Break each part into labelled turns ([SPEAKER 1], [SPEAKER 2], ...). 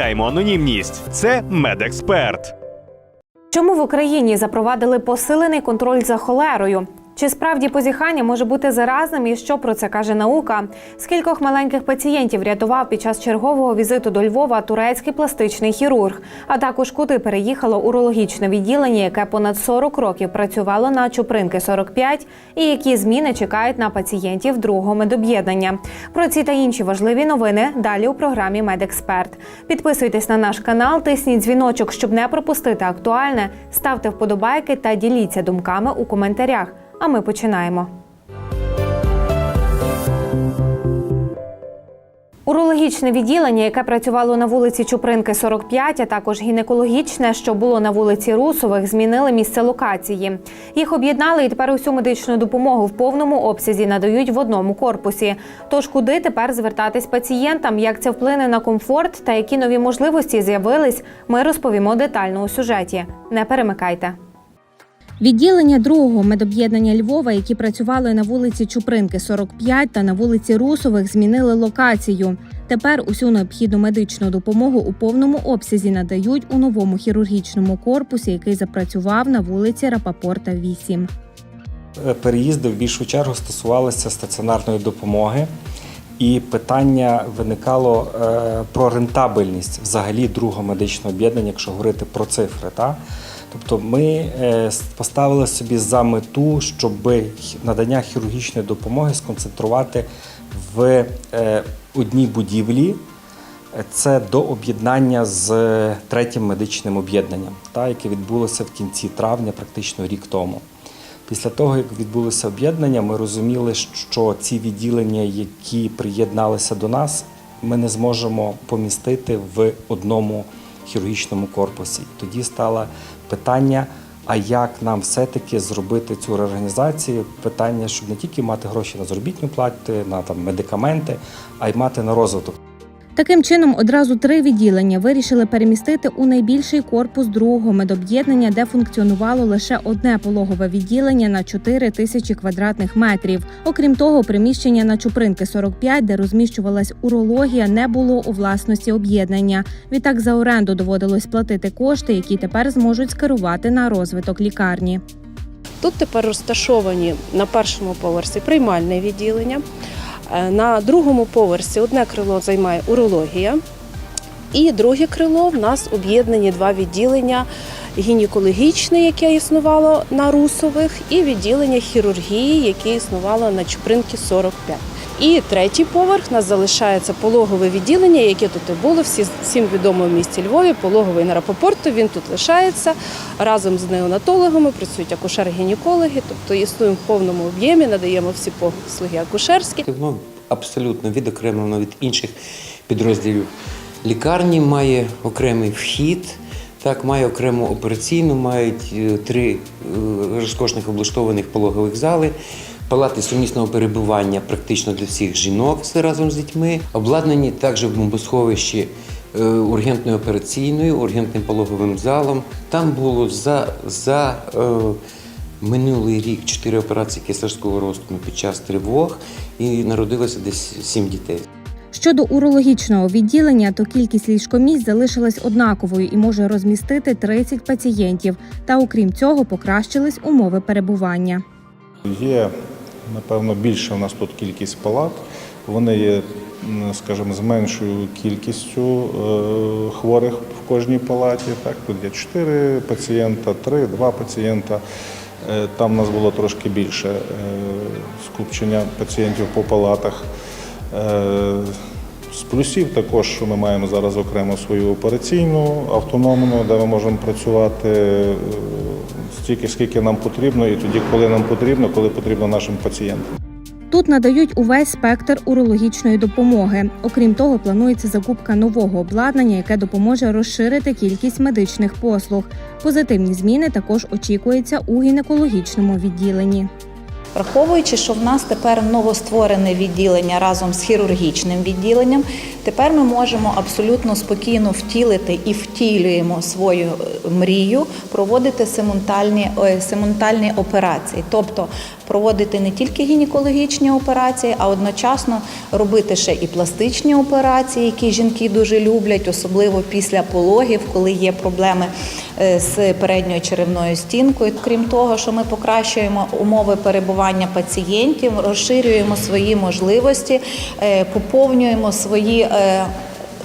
[SPEAKER 1] анонімність. Це медексперт.
[SPEAKER 2] Чому в Україні запровадили посилений контроль за холерою? Чи справді позіхання може бути заразним і що про це каже наука? Скількох маленьких пацієнтів рятував під час чергового візиту до Львова турецький пластичний хірург, а також куди переїхало урологічне відділення, яке понад 40 років працювало на Чупринки 45, і які зміни чекають на пацієнтів другого медоб'єднання. Про ці та інші важливі новини далі у програмі Медексперт. Підписуйтесь на наш канал, тисніть дзвіночок, щоб не пропустити актуальне. Ставте вподобайки та діліться думками у коментарях. А ми починаємо. Урологічне відділення, яке працювало на вулиці Чупринки 45, а також гінекологічне, що було на вулиці Русових, змінили місце локації. Їх об'єднали і тепер усю медичну допомогу в повному обсязі надають в одному корпусі. Тож куди тепер звертатись пацієнтам, як це вплине на комфорт та які нові можливості з'явились, ми розповімо детально у сюжеті. Не перемикайте. Відділення другого медоб'єднання Львова, які працювали на вулиці Чупринки 45 та на вулиці Русових, змінили локацію. Тепер усю необхідну медичну допомогу у повному обсязі надають у новому хірургічному корпусі, який запрацював на вулиці Рапапорта 8.
[SPEAKER 3] Е, Переїзди в більшу чергу стосувалися стаціонарної допомоги, і питання виникало е, про рентабельність взагалі другого медичного об'єднання, якщо говорити про цифри. Та? Тобто ми е, поставили собі за мету, щоб надання хірургічної допомоги сконцентрувати в е, одній будівлі. Це до об'єднання з третім медичним об'єднанням, яке відбулося в кінці травня, практично рік тому. Після того, як відбулося об'єднання, ми розуміли, що ці відділення, які приєдналися до нас, ми не зможемо помістити в одному хірургічному корпусі. Тоді стало питання. А як нам все-таки зробити цю реорганізацію? Питання, щоб не тільки мати гроші на заробітну плату, на там медикаменти, а й мати на розвиток.
[SPEAKER 2] Таким чином, одразу три відділення вирішили перемістити у найбільший корпус другого медоб'єднання, де функціонувало лише одне пологове відділення на 4 тисячі квадратних метрів. Окрім того, приміщення на Чупринки 45, де розміщувалась урологія, не було у власності об'єднання. Відтак за оренду доводилось платити кошти, які тепер зможуть скерувати на розвиток лікарні.
[SPEAKER 4] Тут тепер розташовані на першому поверсі приймальне відділення. Е, На другому поверсі одне крило займає урологія, і друге крило в нас об'єднані два відділення: гінекологічне, яке існувало на Русових, і відділення хірургії, яке існувало на Чупринки 45. І третій поверх. Нас залишається пологове відділення, яке тут і було. Всі, всім відомо в місті Львові, пологовий на Рапопорту. Він тут лишається. Разом з неонатологами, працюють акушер-гінекологи, тобто існуємо в повному об'ємі, надаємо всі послуги акушерські.
[SPEAKER 5] Воно абсолютно відокремлено від інших підрозділів. Лікарні, має окремий вхід, так, має окрему операційну, мають е, три е, розкошних облаштованих пологових зали, палати сумісного перебування практично для всіх жінок разом з дітьми, обладнані також в бомбосховищі е, ургентною операційною, ургентним пологовим залом. Там було за, за е, Минулий рік чотири операції кесарського розтину під час тривог і народилося десь сім дітей.
[SPEAKER 2] Щодо урологічного відділення, то кількість ліжкомісць залишилась однаковою і може розмістити 30 пацієнтів. Та окрім цього, покращились умови перебування.
[SPEAKER 6] Є, напевно, більше у нас тут кількість палат. Вони є, скажімо, з меншою кількістю е, хворих в кожній палаті. Так, тут є 4 пацієнта, 3, 2 пацієнта. Е, Там у нас було трошки більше е, скупчення пацієнтів по палатах. З плюсів також, що ми маємо зараз окремо свою операційну автономну, де ми можемо працювати стільки, скільки нам потрібно, і тоді, коли нам потрібно, коли потрібно нашим пацієнтам.
[SPEAKER 2] Тут надають увесь спектр урологічної допомоги. Окрім того, планується закупка нового обладнання, яке допоможе розширити кількість медичних послуг. Позитивні зміни також очікуються у гінекологічному відділенні.
[SPEAKER 7] Враховуючи, що в нас тепер новостворене відділення разом з хірургічним відділенням, тепер ми можемо абсолютно спокійно втілити і втілюємо свою е, мрію проводити симультальні, е, симультальні операції, тобто проводити не тільки гінекологічні операції, а одночасно робити ще і пластичні операції, які жінки дуже люблять, особливо після пологів, коли є проблеми е, з передньою черевною стінкою. Крім того, що ми покращуємо умови перебування пацієнтів, розширюємо свої можливості, поповнюємо свої. Е,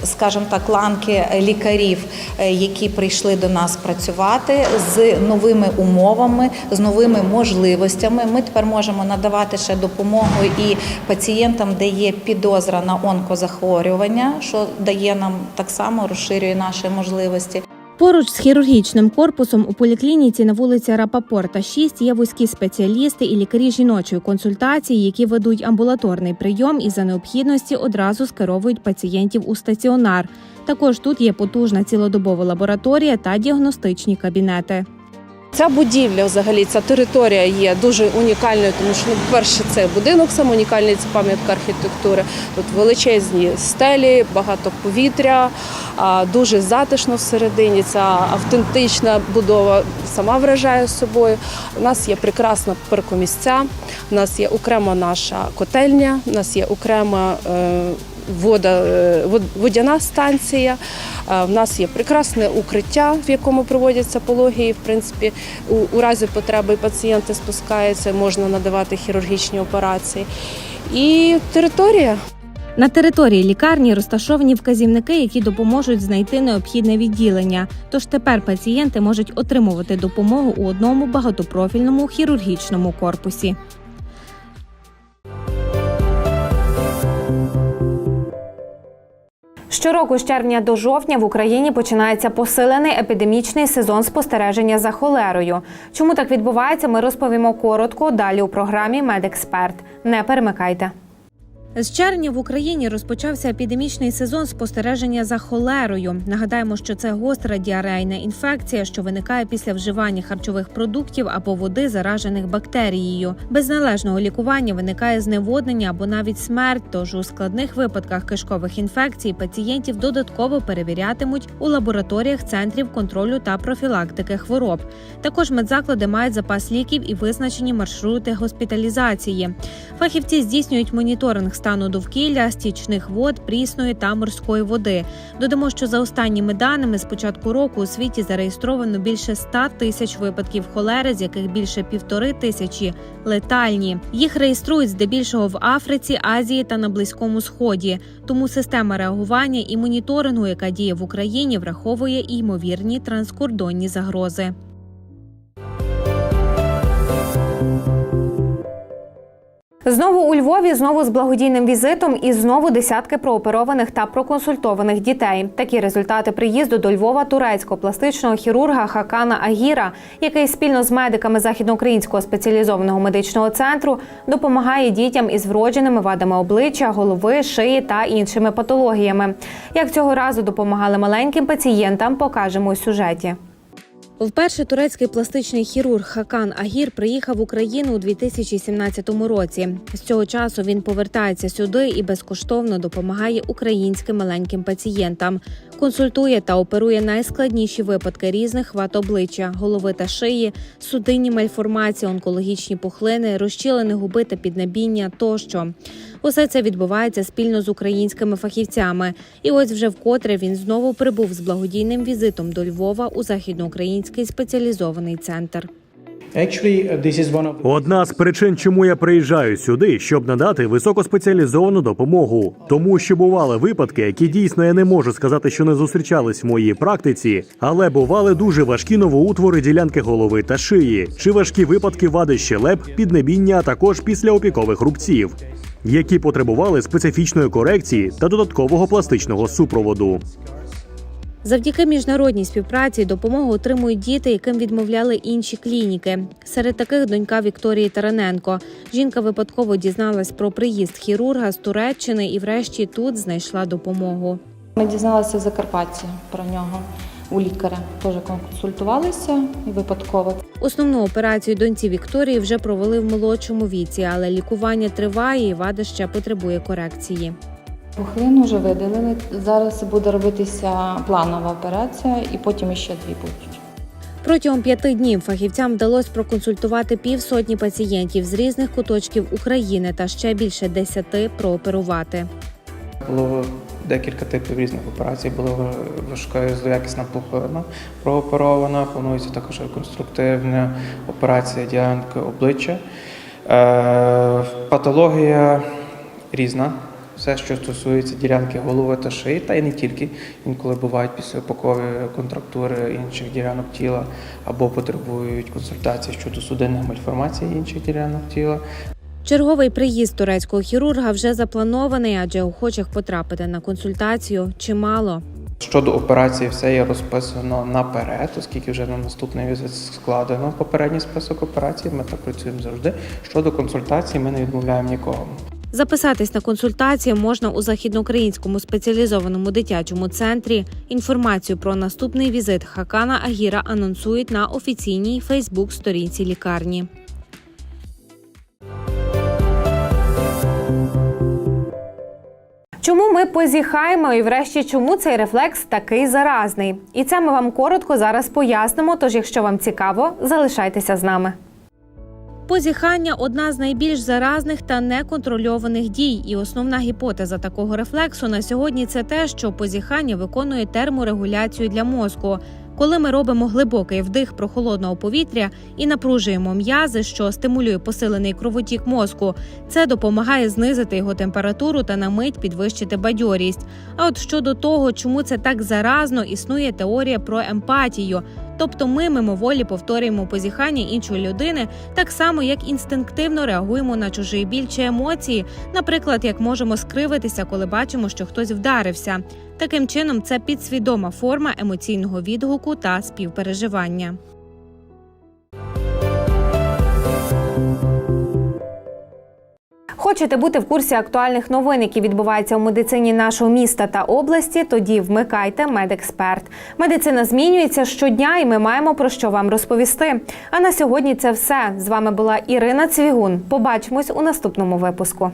[SPEAKER 7] Скажімо так, ланки лікарів, е, які прийшли до нас працювати з новими умовами, з новими можливостями. Ми тепер можемо надавати ще допомогу і пацієнтам, де є підозра на онкозахворювання, що дає нам так само розширює наші можливості.
[SPEAKER 2] Поруч з хірургічним корпусом у поліклініці на вулиці Рапапорта 6 є вузькі спеціалісти і лікарі жіночої консультації, які ведуть амбулаторний прийом і за необхідності одразу скеровують пацієнтів у стаціонар. Також тут є потужна цілодобова лабораторія та діагностичні кабінети.
[SPEAKER 4] Ця будівля, взагалі, ця територія є дуже унікальною, тому що, ну, по-перше, це будинок сам унікальний, це пам'ятка архітектури. Тут величезні стелі, багато повітря, дуже затишно всередині. Ця автентична будова сама вражає собою. У нас є прекрасна паркомісця, у нас є окрема наша котельня, у нас є окрема. е, Вода, е, водяна станція. В нас є прекрасне укриття, в якому проводяться пології. В принципі, у, у разі потреби пацієнти спускаються, можна надавати хірургічні операції. І територія
[SPEAKER 2] На території лікарні розташовані вказівники, які допоможуть знайти необхідне відділення. Тож тепер пацієнти можуть отримувати допомогу у одному багатопрофільному хірургічному корпусі. Щороку з червня до жовтня в Україні починається посилений епідемічний сезон спостереження за холерою. Чому так відбувається, ми розповімо коротко далі у програмі Медексперт. Не перемикайте. З червня в Україні розпочався епідемічний сезон спостереження за холерою. Нагадаємо, що це гостра діарейна інфекція, що виникає після вживання харчових продуктів або води, заражених бактерією. Без належного лікування виникає зневоднення або навіть смерть. Тож у складних випадках кишкових інфекцій пацієнтів додатково перевірятимуть у лабораторіях центрів контролю та профілактики хвороб. Також медзаклади мають запас ліків і визначені маршрути госпіталізації. Фахівці здійснюють моніторинг стану довкілля, стічних вод, прісної та морської води. Додамо, що за останніми даними з початку року у світі зареєстровано більше 100 тисяч випадків холери, з яких більше півтори тисячі летальні. Їх реєструють здебільшого в Африці, Азії та на Близькому Сході. Тому система реагування і моніторингу, яка діє в Україні, враховує і ймовірні транскордонні загрози. Знову у Львові, знову з благодійним візитом і знову десятки прооперованих та проконсультованих дітей. Такі результати приїзду до Львова турецького пластичного хірурга Хакана Агіра, який спільно з медиками західноукраїнського спеціалізованого медичного центру допомагає дітям із вродженими вадами обличчя, голови, шиї та іншими патологіями. Як цього разу допомагали маленьким пацієнтам, покажемо у сюжеті. Вперше турецький пластичний хірург Хакан Агір приїхав в Україну у 2017 році. З цього часу він повертається сюди і безкоштовно допомагає українським маленьким пацієнтам. Консультує та оперує найскладніші випадки різних вад обличчя, голови та шиї, судинні мальформації, онкологічні пухлини, розчілені губи та піднебіння тощо. Усе це відбувається спільно з українськими фахівцями. І ось вже вкотре він знову прибув з благодійним візитом до Львова у західноукраїнський спеціалізований центр.
[SPEAKER 8] Uh,
[SPEAKER 1] Одна з причин, чому я приїжджаю сюди, щоб надати високоспеціалізовану допомогу, тому що бували випадки, які дійсно я не можу сказати, що не зустрічались в моїй практиці, але бували дуже важкі новоутвори ділянки голови та шиї, чи важкі випадки вади щелеп, піднебіння, а також післяопікових рубців, які потребували специфічної корекції та додаткового пластичного супроводу.
[SPEAKER 2] Завдяки міжнародній співпраці допомогу отримують діти, яким відмовляли інші клініки. Серед таких донька Вікторії Тараненко. Жінка випадково дізналась про приїзд хірурга з Туреччини і, врешті, тут знайшла допомогу.
[SPEAKER 7] Ми дізналися в Закарпатті про нього у лікаря. Теж консультувалися і випадково.
[SPEAKER 2] Основну операцію доньці Вікторії вже провели в молодшому віці, але лікування триває і вада ще потребує корекції.
[SPEAKER 7] Пухлину вже видалили. Зараз буде робитися планова операція, і потім іще дві будуть.
[SPEAKER 2] Протягом п'яти днів фахівцям вдалося проконсультувати півсотні пацієнтів з різних куточків України та ще більше десяти прооперувати.
[SPEAKER 8] Було декілька типів різних операцій. Була важка злоякісна пухлина прооперована. Планується також реконструктивна операція ділянки обличчя. Е, патологія різна. Все, що стосується ділянки голови та шиї, та й не тільки. Інколи бувають післяопакові контрактури інших ділянок тіла або потребують консультації щодо судинних мальформацій інших ділянок тіла.
[SPEAKER 2] Черговий приїзд турецького хірурга вже запланований, адже охочих потрапити на консультацію чимало.
[SPEAKER 8] Щодо операції, все є розписано наперед, оскільки вже на наступний візит складено попередній список операцій. Ми так працюємо завжди. Щодо консультацій, ми не відмовляємо нікого.
[SPEAKER 2] Записатись на консультацію можна у західноукраїнському спеціалізованому дитячому центрі. Інформацію про наступний візит Хакана Агіра анонсують на офіційній Фейсбук-сторінці лікарні. Чому ми позіхаємо і врешті чому цей рефлекс такий заразний? І це ми вам коротко зараз пояснимо. Тож, якщо вам цікаво, залишайтеся з нами. Позіхання одна з найбільш заразних та неконтрольованих дій, і основна гіпотеза такого рефлексу на сьогодні це те, що позіхання виконує терморегуляцію для мозку. Коли ми робимо глибокий вдих прохолодного повітря і напружуємо м'язи, що стимулює посилений кровотік мозку, це допомагає знизити його температуру та на мить підвищити бадьорість. А от щодо того, чому це так заразно, існує теорія про емпатію. Тобто ми мимоволі повторюємо позіхання іншої людини, так само як інстинктивно реагуємо на чужий біль чи емоції, наприклад, як можемо скривитися, коли бачимо, що хтось вдарився. Таким чином, це підсвідома форма емоційного відгуку та співпереживання. Хочете бути в курсі актуальних новин, які відбуваються у медицині нашого міста та області? Тоді вмикайте Медексперт. Медицина змінюється щодня, і ми маємо про що вам розповісти. А на сьогодні це все. З вами була Ірина Цвігун. Побачимось у наступному випуску.